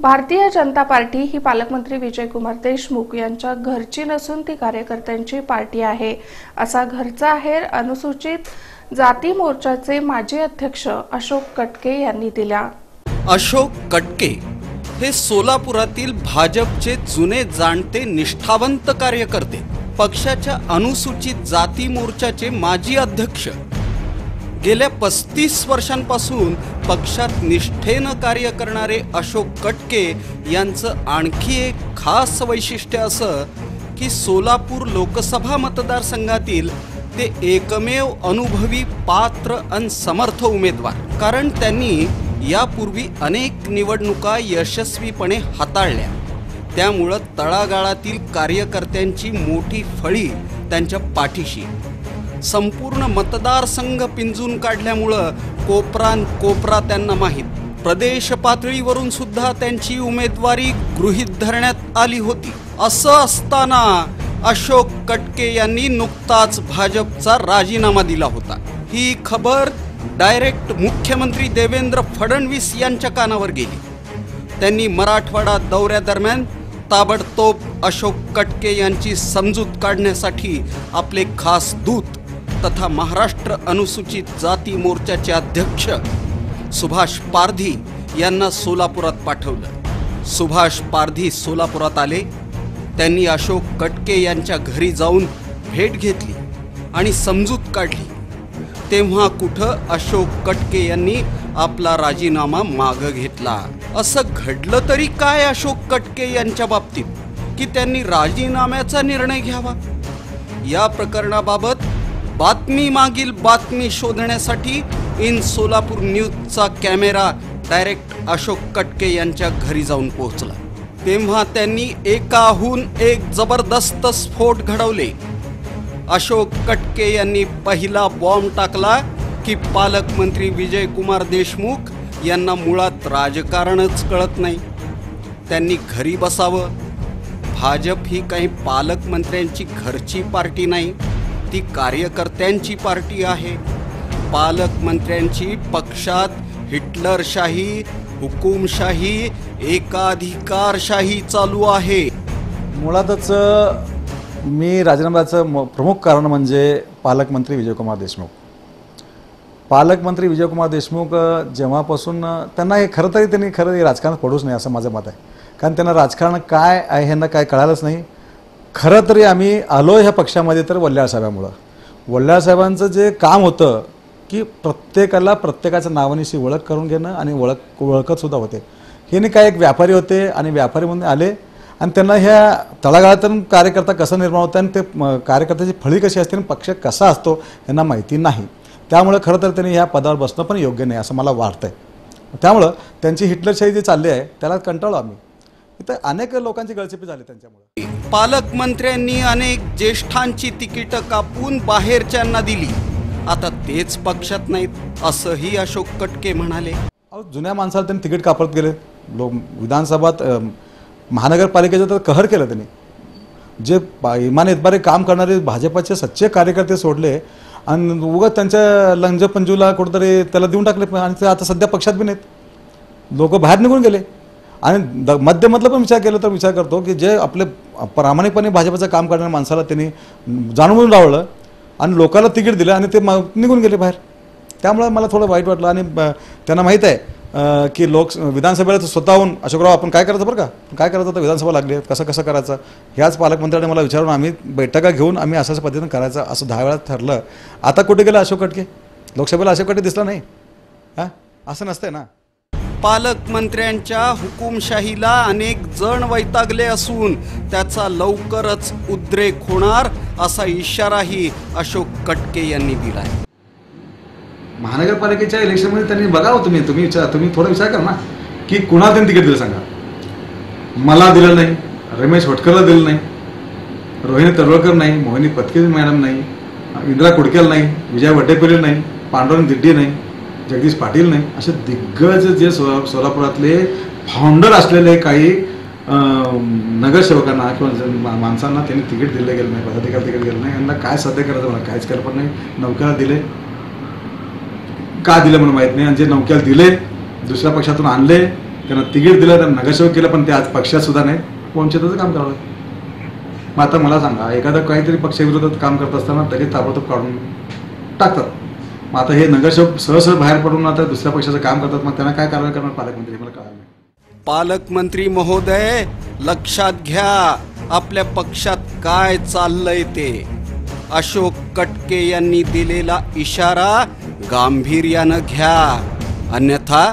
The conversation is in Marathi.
भारतीय जनता पार्टी ही पालकमंत्री विजयकुमार देशमुख यांच्या घरची नसून ती कार्यकर्त्यांची पार्टी आहे. असा घरचा आहेर अनुसूचित जाती मोर्चाचे माजी अध्यक्ष अशोक कटके यांनी दिला. अशोक कटके हे सोलापुरातील भाजपचे जुने जाणते निष्ठावंत कार्यकर्ते पक्षाच्या अनुसूचित जाती मोर्चाचे माजी अध्यक्ष. गेल्या पस्तीस वर्षांपासून पक्षात निष्ठेनं कार्य करणारे अशोक कटके यांचं आणखी एक खास वैशिष्ट्य असं की सोलापूर लोकसभा मतदारसंघातील ते एकमेव अनुभवी पात्र अन समर्थ उमेदवार. कारण त्यांनी यापूर्वी अनेक निवडणुका यशस्वीपणे हाताळल्या. त्यामुळं तळागाळातील कार्यकर्त्यांची मोठी फळी त्यांच्या पाठीशी. संपूर्ण मतदारसंघ पिंजून काढल्यामुळं कोपरान कोपरा त्यांना माहीत. प्रदेश पातळीवरून सुद्धा त्यांची उमेदवारी गृहीत धरण्यात आली होती. असं असताना अशोक कटके यांनी नुकताच भाजपचा राजीनामा दिला होता. ही खबर डायरेक्ट मुख्यमंत्री देवेंद्र फडणवीस यांच्या कानावर गेली. त्यांनी मराठवाडा दौऱ्यादरम्यान ताबडतोब अशोक कटके यांची समजूत काढण्यासाठी आपले खास दूत तथा महाराष्ट्र अनुसूचित जाती मोर्चाचे अध्यक्ष सुभाष पारधी यांना सोलापुरात पाठवलं. सुभाष पारधी सोलापुरात आले. त्यांनी अशोक कटके यांच्या घरी जाऊन भेट घेतली आणि समजूत काढली. तेव्हा कुठं अशोक कटके यांनी आपला राजीनामा मागं घेतला? असं घडलं तरी काय अशोक कटके यांच्या बाबतीत? की त्यांनी राजीनाम्याचा निर्णय घ्यावा? या प्रकरणाबाबत बातमी मागील बातमी शोधण्यासाठी इन सोलापूर न्यूजचा कॅमेरा डायरेक्ट अशोक कटके यांच्या घरी जाऊन पोहोचला. तेव्हा त्यांनी एकाहून एक जबरदस्त स्फोट घडवले. अशोक कटके यांनी पहिला बॉम्ब टाकला की पालकमंत्री विजयकुमार देशमुख यांना मुळात राजकारणच कळत नाही. त्यांनी घरी बसावं. भाजप ही काही पालकमंत्र्यांची घरची पार्टी नाही. ती कार्यकर्त्यांची पार्टी आहे. पालकमंत्र्यांची पक्षात हिटलरशाही हुकुमशाही एकाधिकारशाही चालू आहे. मुळातच मी राजीनाम्याचं म प्रमुख कारण म्हणजे पालकमंत्री विजयकुमार देशमुख. पालकमंत्री विजयकुमार देशमुख जेव्हापासून त्यांना हे खरं तरी त्यांनी खरं हे राजकारणात पडूच नाही असं माझं मत आहे. कारण त्यांना राजकारण काय आहे ह्यांना काय कळालंच नाही. खरं तरी आम्ही आलो ह्या पक्षामध्ये तर वल्ल्याळ साहेबांमुळं. वल्ल्याळ साहेबांचं जे काम होतं की प्रत्येकाला प्रत्येकाच्या नावानिशी ओळख करून घेणं आणि ओळख ओळखतसुद्धा होते. हे नाही काय एक व्यापारी होते आणि व्यापारी म्हणून आले आणि त्यांना ह्या तळागाळातून कार्यकर्ता कसा निर्माण होता आणि ते कार्यकर्त्याची फळी कशी असते आणि पक्ष कसा असतो यांना माहिती नाही. त्यामुळं खरं तर त्यांनी ह्या पदावर बसणं पण योग्य नाही असं मला वाटतंय. त्यामुळं त्यांची हिटलरशाही जी चालली आहे त्याला कंटाळलो आम्ही. इथं अनेक लोकांची गळचेपी झाली त्यांच्यामुळे. पालकमंत्र्यांनी अनेक ज्येष्ठांची तिकीटं कापून बाहेरच्यांना दिली. आता तेच पक्षात नाहीत असंही अशोक कटके म्हणाले. अहो जुन्या माणसाला त्यांनी तिकीट कापत गेले. लोक विधानसभात महानगरपालिकेचं तर कहर केलं त्यांनी. जे इमान इतबारे काम करणारे भाजपाचे सच्चे कार्यकर्ते सोडले आणि उगाच त्यांच्या लंजपंजूला कुठंतरी त्याला देऊन टाकले. आणि ते आता सध्या पक्षात बी नाहीत. लोक बाहेर निघून गेले. आणि द मध्यमधलं पण विचार केला तर विचार करतो की जे आपले प्रामाणिकपणे भाजपाचं काम करणाऱ्या माणसाला त्यांनी जाणून लावलं आणि लोकांना तिकीट दिलं आणि ते मा- निघून गेले बाहेर. त्यामुळे मला थोडं वाईट वाटलं आणि त्यांना माहीत आहे की लोक विधानसभेला स्वतःहून अशोकराव आपण काय करायचं बरं का? काय करायचं? तर विधानसभा लागली आहे, कसं कसं करायचं? ह्याच पालकमंत्र्यांनी मला विचारून आम्ही बैठका घेऊन आम्ही अशाच पद्धतीनं करायचं असं दहा वेळा ठरलं. आता कुठे गेलं अशोक कटके? लोकसभेला अशोक कटके दिसला नाही. हां? असं नसतंय ना. पालकमंत्र्यांच्या हुकुमशाहीला अनेक जण वैतागले असून त्याचा लवकरच उद्रेक होणार असा इशाराही अशोक कटके यांनी दिलाय. महानगरपालिकेच्या इलेक्शनमध्ये त्यांनी बघावं तुम्ही तुम्ही विचार तुम्ही थोडा विचार करा ना. की कुणाला त्यांनी तिकीट दिलं सांगा. मला दिलं नाही रमेश होटकरला दिलं नाही रोहिणी तडवळकर नाही मोहिनी पत्के मॅडम नाही इंदिरा कुडकेल नाही विजय वड्डेपल्ली नाही पांडुरंग दिड्डी नाही जगदीश पाटील नाही असे दिग्गज जे सो सोलापुरातले फाउंडर असलेले काही नगरसेवकांना किंवा मा- माणसांना त्यांनी तिकीट दिलं गेलं नाही पदाधिकारी तिकीट गेलं नाही यांना काय साध्य करायचं मला? काहीच कल्पना नाही. नौक्याला दिले. का दिलं म्हणून माहीत नाही. आणि जे नौक्याला दिले दुसऱ्या पक्षातून आणले त्यांना तिकीट दिलं त्यांना नगरसेवक केलं पण ते आज पक्षात सुद्धा नाही. वंचितचं काम करावं मग आता मला सांगा एखादं काहीतरी पक्षविरोधात काम करत असताना तरी ताबडतोब काढून टाकतात. मग आता हे नगरसेवक सहसह बाहेर पडून आता दुसऱ्या पक्षाचं काम करतात मग त्यांना काय कारवाई करणार पालकमंत्री? मला कळालं पालकमंत्री महोदय लक्षात घ्या आपल्या पक्षात काय चाललंय ते. अशोक कटके यांनी दिलेला इशारा गांभीर्यानं घ्या. अन्यथा